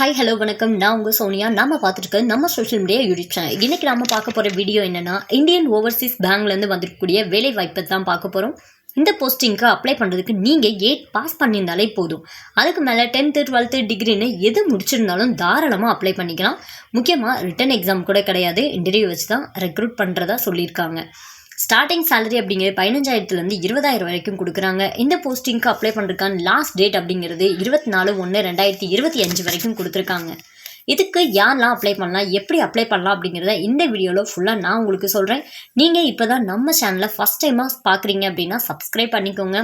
Hi hello வணக்கம். நான் உங்கள் சோனியா. நாம பார்த்துட்டு நம்ம சோஷியல் மீடியா யூடியூப் சேனல் இன்றைக்கி நம்ம பார்க்க போகிற வீடியோ என்னன்னா இந்தியன் ஓவர்சீஸ் பேங்க்லேருந்து வந்திருக்கக்கூடிய வேலை வாய்ப்பை தான் பார்க்க போகிறோம் இந்த போஸ்டிங்க்கு அப்ளை பண்ணுறதுக்கு நீங்கள் எயிட் பாஸ் பண்ணியிருந்தாலே போதும். அதுக்கு மேலே டென்த்து டுவெல்த்து டிகிரின்னு எது முடிச்சிருந்தாலும் தாராளமாக அப்ளை பண்ணிக்கலாம். முக்கியமாக ரிட்டன் எக்ஸாம் கூட கிடையாது. இன்டர்வியூ வச்சு தான் ரெக்ரூட் பண்ணுறதா சொல்லியிருக்காங்க. ஸ்டார்டிங் சேலரி அப்படிங்கிறது பதினஞ்சாயிரத்துலேருந்து இருபதாயிரம் வரைக்கும் கொடுக்குறாங்க. இந்த போஸ்டிங்க்கு அப்ளை பண்ணுறதுக்கான லாஸ்ட் டேட் அப்படிங்கிறது இருபத்தி நாலு ஒன்று ரெண்டாயிரத்தி இருபத்தி அஞ்சு வரைக்கும் கொடுத்துருக்காங்க. இதுக்கு யாரெல்லாம் அப்ளை பண்ணலாம் எப்படி அப்ளை பண்ணலாம் அப்படிங்கிறத இந்த வீடியோவில் ஃபுல்லாக நான் உங்களுக்கு சொல்கிறேன் நீங்கள் இப்போ தான் நம்ம சேனலை ஃபஸ்ட் டைமாக பார்க்குறீங்க அப்படின்னா சப்ஸ்கிரைப் பண்ணிக்கோங்க.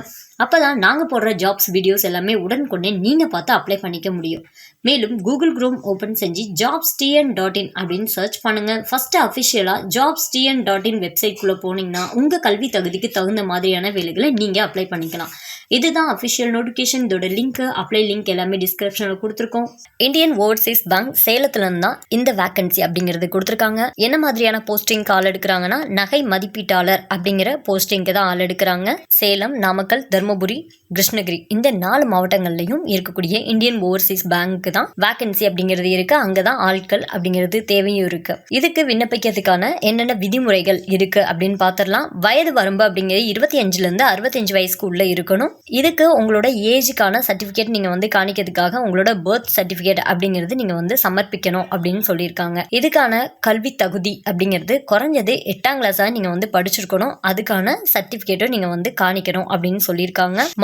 அப்போ தான் நாங்கள் போடுற ஜாப்ஸ் வீடியோஸ் எல்லாமே உடனுக்குடனே நீங்கள் பார்த்து அப்ளை பண்ணிக்க முடியும். மேலும் கூகுள் குரோம் ஓப்பன் செஞ்சு ஜாப்ஸ் டிஎன் டாட் இன் அப்படின்னு சர்ச் பண்ணுங்கள் ஃபஸ்ட்டு அஃபிஷியலாக ஜாப்ஸ் டிஎன் டாட் இன் வெப்சைட்குள்ளே போனீங்கன்னா உங்கள் கல்வி தகுதிக்கு தகுந்த மாதிரியான வேலைகளை நீங்கள் அப்ளை பண்ணிக்கலாம். இதுதான் அஃபிஷியல் நோட்டிஃபிகேஷன் இதோட லிங்க் அப்ளை லிங்க் எல்லாமே டிஸ்கிரிப்ஷனில் கொடுத்துருக்கோம். இந்தியன் ஓவர்சீஸ் பேங்க் சேலத்துலேருந்து தான் இந்த வேக்கன்சி அப்படிங்கிறது கொடுத்துருக்காங்க. என்ன மாதிரியான போஸ்டிங்க்கு ஆள் எடுக்கிறாங்கன்னா நகை மதிப்பீட்டாளர் அப்படிங்கிற போஸ்டிங்க்கு தான் ஆள் எடுக்கிறாங்க. சேலம் நாமக்கல் தர்ம தருமபுரி கிருஷ்ணகிரி இந்த நாலு மாவட்டங்கள்லையும் இருக்கக்கூடிய இந்தியன் ஓவர்சீஸ் பேங்க்கு தான் வேகன்சி அப்படிங்கிறது இருக்கு. அங்கே தான் ஆட்கள் அப்படிங்கிறது தேவையும் இருக்கு. இதுக்கு விண்ணப்பிக்கிறதுக்கான என்னென்ன விதிமுறைகள் இருக்கு அப்படின்னு பார்த்துடலாம் வயது வரம்பு அப்படிங்கிறது இருபத்தி அஞ்சுலேருந்து அறுபத்தஞ்சு வயசுக்கு உள்ள இருக்கணும். இதுக்கு உங்களோட ஏஜுக்கான சர்டிஃபிகேட் நீங்கள் வந்து காணிக்கிறதுக்காக உங்களோட பர்த் சர்டிஃபிகேட் அப்படிங்கிறது நீங்கள் வந்து சமர்ப்பிக்கணும் அப்படின்னு சொல்லியிருக்காங்க. இதுக்கான கல்வி தகுதி அப்படிங்கிறது குறைஞ்சது எட்டாம் கிளாஸாக நீங்கள் வந்து படிச்சிருக்கணும். அதுக்கான சர்டிஃபிகேட்டும் நீங்கள் வந்து காணிக்கணும் அப்படின்னு சொல்லியிருக்காங்க.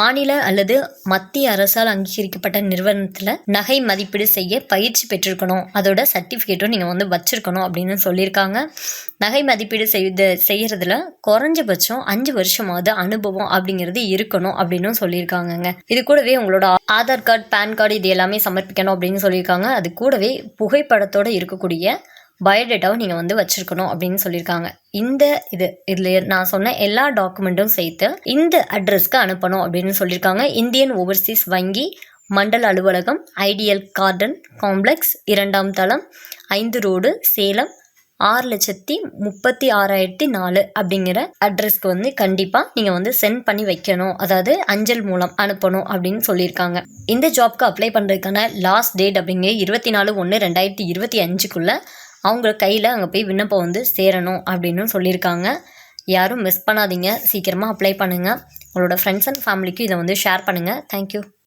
மாநில அல்லது மத்திய அரசால் அங்கீகரிக்கப்பட்ட நிறுவனத்தில் நகை மதிப்பீடு செய்ய பயிற்சி பெற்றிருக்கணும். அதோட சர்டிஃபிகேட்டும் நீங்கள் வந்து வச்சிருக்கணும் அப்படின்னு சொல்லியிருக்காங்க. நகை மதிப்பீடு செய்த செய்கிறதுல குறைஞ்சபட்சம் அஞ்சு வருஷமாவது அனுபவம் அப்படிங்கிறது இருக்கணும் அப்படின்னு சொல்லியிருக்காங்கங்க. இது கூடவே உங்களோட ஆதார் கார்டு பேன் கார்டு இது எல்லாமே சமர்ப்பிக்கணும் அப்படின்னு சொல்லியிருக்காங்க. அது கூடவே புகைப்படத்தோட இருக்கக்கூடிய பயோடேட்டாவும் நீங்கள் வந்து வச்சுருக்கணும் அப்படின்னு சொல்லியிருக்காங்க. இந்த இது இதில் நான் சொன்ன எல்லா டாக்குமெண்ட்டும் சேர்த்து இந்த அட்ரஸ்க்கு அனுப்பணும் அப்படின்னு சொல்லியிருக்காங்க. இந்தியன் ஓவர்சீஸ் வங்கி மண்டல அலுவலகம் ஐடியல் கார்டன் காம்ப்ளெக்ஸ் இரண்டாம் தளம் ஐந்து ரோடு சேலம் ஆறு லட்சத்தி முப்பத்தி ஆறாயிரத்தி நாலு அப்படிங்கிற அட்ரஸ்க்கு வந்து கண்டிப்பாக நீங்கள் வந்து சென்ட் பண்ணி வைக்கணும். அதாவது அஞ்சல் மூலம் அனுப்பணும் அப்படின்னு சொல்லியிருக்காங்க. இந்த ஜாப்க்கு அப்ளை பண்ணுறதுக்கான லாஸ்ட் டேட் அப்படிங்கிற இருபத்தி நாலு ஒன்று ரெண்டாயிரத்தி இருபத்தி அஞ்சுக்குள்ளே அவங்க கையில் அங்கே போய் விண்ணப்பம் வந்து சேரணும் அப்படின்னு சொல்லியிருக்காங்க. யாரும் மிஸ் பண்ணாதீங்க. சீக்கிரமாக அப்ளை பண்ணுங்கள் உங்களோட ஃப்ரெண்ட்ஸ் அண்ட் ஃபேமிலிக்கு இதை வந்து ஷேர் பண்ணுங்கள் தேங்க்யூ